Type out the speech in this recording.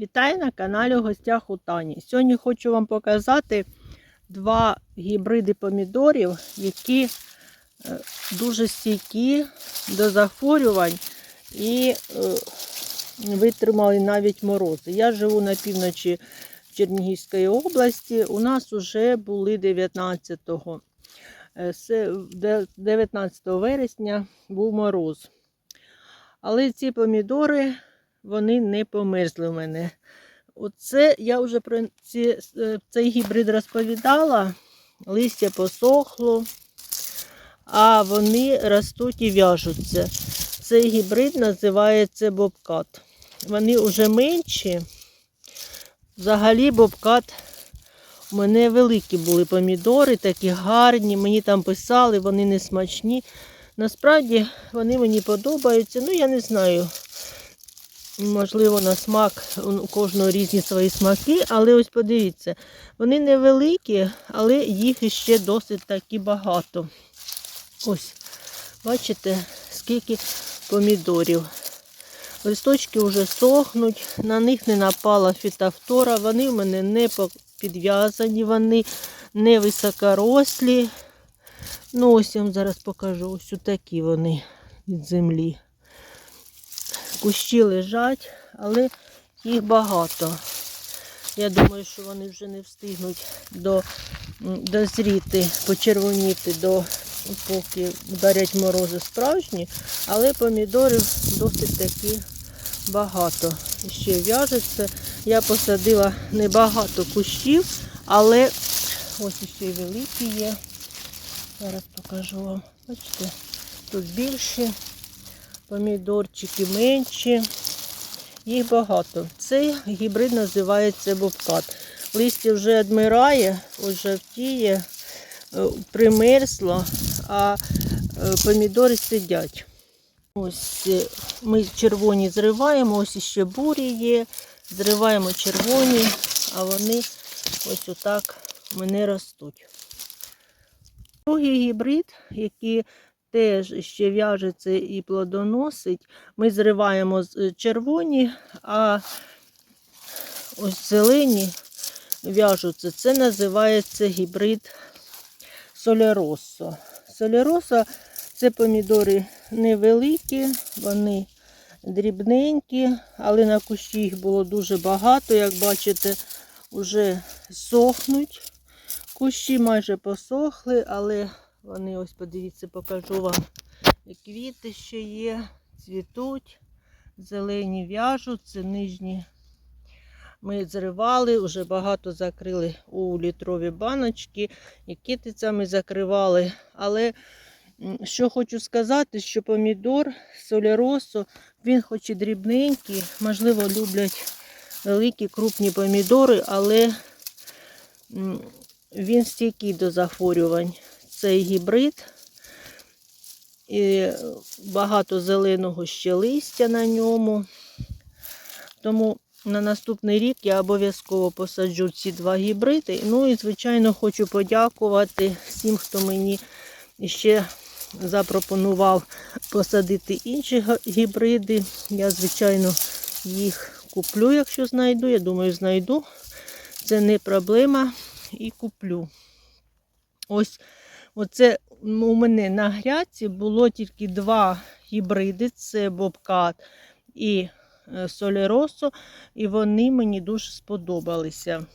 Вітаю на каналі в гостях у Тані. Сьогодні хочу вам показати два гібриди помідорів, які е, дуже стійкі до захворювань і е, витримали навіть морози. Я живу на півночі Чернігівської області. У нас вже були 19 е, 19 вересня був мороз. Але ці помідори вони не померзли в мене. Оце я вже про ці, е, цей гібрид розповідала. Листя посохло, а вони ростуть і в'яжуться. Цей гібрид називається бобкат. Вони вже менші. Взагалі бобкат у мене великі були помідори, такі гарні. Мені там писали, вони не смачні. Насправді вони мені подобаються. Ну, я не знаю. Можливо, на смак у кожного різні свої смаки, але ось подивіться, вони невеликі, але їх іще досить таки багато. Ось, бачите, скільки помідорів. Листочки вже сохнуть, на них не напала фітофтора, вони в мене не підв'язані, вони не високорослі. Ну, ось я вам зараз покажу, ось такі вони від землі. Кущі лежать, але їх багато. Я думаю, що вони вже не встигнуть до, дозріти, почервоніти до поки вдарять морози справжні, але помідорів досить таки багато. Ще в'яжеться. Я посадила небагато кущів, але ось ще й великі є. Зараз покажу вам. Бачите, тут більше помідорчики менші. Їх багато. Цей гібрид називається бобкат. Листя вже відмирає, ось жовтіє, е, примерзло, а е, помідори сидять. Ось е, ми червоні зриваємо, ось ще бурі є. Зриваємо червоні, а вони ось отак мене ростуть. Другий гібрид, який теж ще в'яжеться і плодоносить. Ми зриваємо з- е, червоні, а ось зелені в'яжуться. Це називається гібрид соляросо. Соляросо це помідори невеликі, вони дрібненькі, але на кущі їх було дуже багато. Як бачите, вже сохнуть. Кущі майже посохли, але вони ось подивіться, покажу вам. І квіти ще є, цвітуть, зелені в'яжуться, нижні. Ми зривали, вже багато закрили у літрові баночки, і китицями закривали. Але що хочу сказати, що помідор соляросо, він хоч і дрібненький, можливо, люблять великі крупні помідори, але він стійкий до захворювань. Цей гібрид. І багато зеленого ще листя на ньому. Тому на наступний рік я обов'язково посаджу ці два гібриди. Ну і, звичайно, хочу подякувати всім, хто мені ще запропонував посадити інші гібриди. Я, звичайно, їх куплю, якщо знайду. Я думаю, знайду. Це не проблема. І куплю. Ось оце у мене на грядці було тільки два гібриди: це Бобкат і е, Солеросо, і вони мені дуже сподобалися.